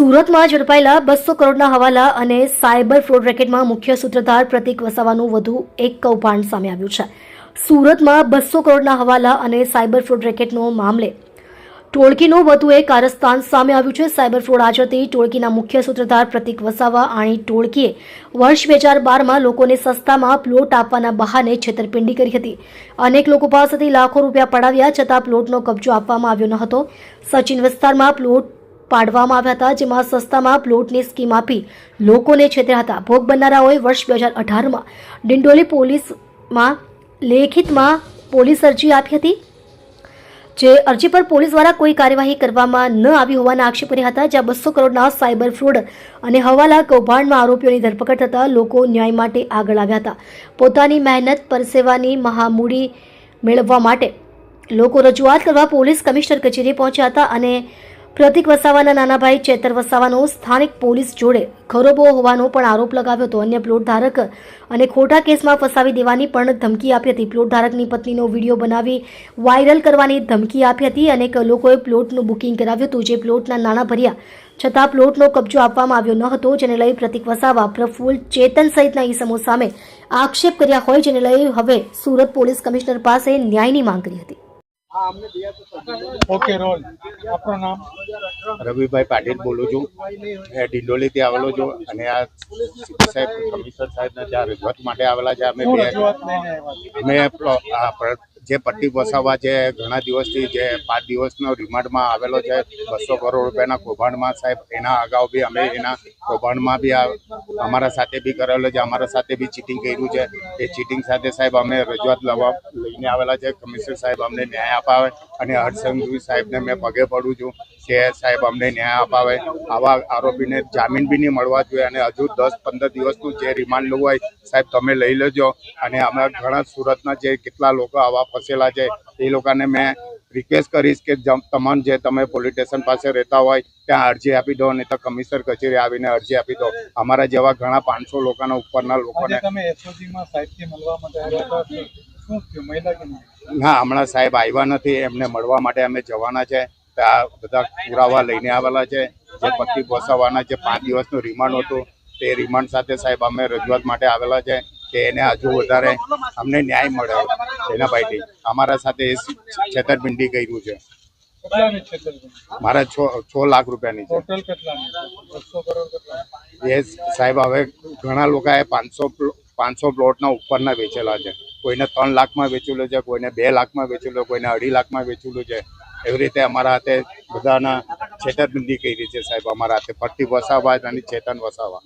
સુરતમાં ઝડપાયેલા બસો કરોડના હવાલા અને સાયબર ફ્રોડ રેકેટમાં મુખ્ય સૂત્રધાર પ્રતિક વસાવાનું વધુ એક કૌભાંડ સામે આવ્યું છે. સુરતમાં બસો કરોડના હવાલા અને સાયબર ફ્રોડ રેકેટનો મામલે ટોળકીનું વધુ એક કારસ્તાન સામે આવ્યું છે. સાયબર ફ્રોડ આચરતી ટોળકીના મુખ્ય સૂત્રધાર પ્રતિક વસાવા આણી ટોળકીએ વર્ષ બે હજાર બારમાં લોકોને સસ્તામાં પ્લોટ આપવાના બહાને છેતરપિંડી કરી હતી. અનેક લોકો પાસેથી લાખો રૂપિયા પડાવ્યા છતાં પ્લોટનો કબજો આપવામાં આવ્યો ન હતો. સચિન વિસ્તારમાં પ્લોટ પાડવામાં આવ્યા હતા, જેમાં સસ્તામાં પ્લોટની સ્કીમ આપી લોકોને છેતર્યા હતા. ભોગ બનનારાઓએ વર્ષ બે હજાર અઢારમાં ડિંડોલી પોલીસમાં, લેખિતમાં પોલીસ અરજી આપી હતી, જે અરજી પર પોલીસ દ્વારા કોઈ કાર્યવાહી કરવામાં ન આવી હોવાના આક્ષેપ કર્યા હતા, જ્યાં બસો કરોડના સાયબર ફ્રોડ અને હવાલા કૌભાંડમાં આરોપીઓની ધરપકડ થતાં લોકો ન્યાય માટે આગળ આવ્યા હતા. પોતાની મહેનત, પરસેવાની મહામૂડી મેળવવા માટે લોકો રજૂઆત કરવા પોલીસ કમિશનર કચેરી પહોંચ્યા હતા અને પ્રતિક વસાવાના નાના ભાઈ ચેતર વસાવાનો સ્થાનિક પોલીસ જોડે ખરોબો હોવાનો પણ આરોપ લગાવ્યો હતો. અન્ય પ્લોટ ધારક અને ખોટા કેસમાં ફસાવી દેવાની પણ ધમકી આપી હતી. પ્લોટ ધારકની પત્નીનો વીડિયો બનાવી વાયરલ કરવાની ધમકી આપી હતી. અનેક લોકોએ પ્લોટનું બુકિંગ કરાવ્યું હતું જે પ્લોટના નાણાં ભર્યા છતાં પ્લોટનો કબજો આપવામાં આવ્યો ન હતો જેને લઈ પ્રતિક વસાવા પ્રફુલ્લ ચેતન સહિતના ઈસમો સામે આક્ષેપ કર્યા હોય જેને લઈ હવે સુરત પોલીસ કમિશનર પાસે ન્યાયની માંગ કરી હતી. Okay roll. આપણું નામ? રવિભાઈ પાટીલ બોલું છું. એ ડિંડોલીથી આવેલો છું અને આ સીપી સાહેબ કમિશનર સાહેબના ત્યાં રજૂઆત માટે આવેલા છે અમે અમે આ જે પટ્ટી વસાવવા જે ઘણા દિવસથી જે પાંચ દિવસનો રિમાન્ડમાં આવેલો છે બસો કરોડ રૂપિયાના કૌભાંડમાં સાહેબ એના અગાઉ બી અમે એના કૌભાંડમાં બી આ અમારા સાથે બી કરેલો છે, અમારા સાથે બી ચીટિંગ કર્યું છે. એ ચીટિંગ સાથે સાહેબ અમે રજૂઆત લવા લઈને આવેલા છે. કમિશનર સાહેબ અમને ન્યાય અપાવે અને હર્ષંઘવી સાહેબને મેં પગે પડું છું કે સાહેબ અમને ન્યાય અપાવે. આવા આરોપીને જામીન બી નહીં મળવા જોઈએ અને હજુ દસ પંદર દિવસનું જે રિમાન્ડ લેવું હોય સાહેબ તમે લઈ લેજો. અને અમે ઘણા સુરતના જે કેટલા લોકો આવા ફસેલા છે, એ લોકોને મેં રિક્વેસ્ટ કરીશ કે તમામ જે તમે પોલીસ સ્ટેશન પાસે રહેતા હોય ત્યાં અરજી આપી દો નહીં તો કમિશનર કચેરી આવીને અરજી આપી દો. અમારા જેવા ઘણા પાંચસો લોકોના ઉપરના લોકોને ના હમણાં સાહેબ આવ્યા નથી. એમને મળવા માટે અમે જવાના છે. આ બધા પુરાવા લઈને આવેલા છે. જે પતિ પોસાવાના જે પાંચ દિવસનું રિમાન્ડ હતું. તે રિમાન્ડ સાથે સાહેબ અમે રજૂઆત માટે આવેલા છે કે એને હજુ વધારે અમને ન્યાય મળે. એના ભાઈથી અમારા સાથે છેતરપિંડી કર્યું છે. મારા છ લાખ રૂપિયાની છે. એ સાહેબ હવે ઘણા લોકોએ પાંચસો પાંચસો પ્લોટના ઉપરના વેચેલા છે. કોઈને ત્રણ લાખમાં વેચેલું છે કોઈને બે લાખમાં વેચેલું કોઈને અઢી લાખમાં વેચેલું છે. એવી રીતે અમારા હાથે બધાના છેતરપિંડી કરી છે સાહેબ અમારા હાથે. પટ્ટી વસાવા અને ચેતન વસાવવા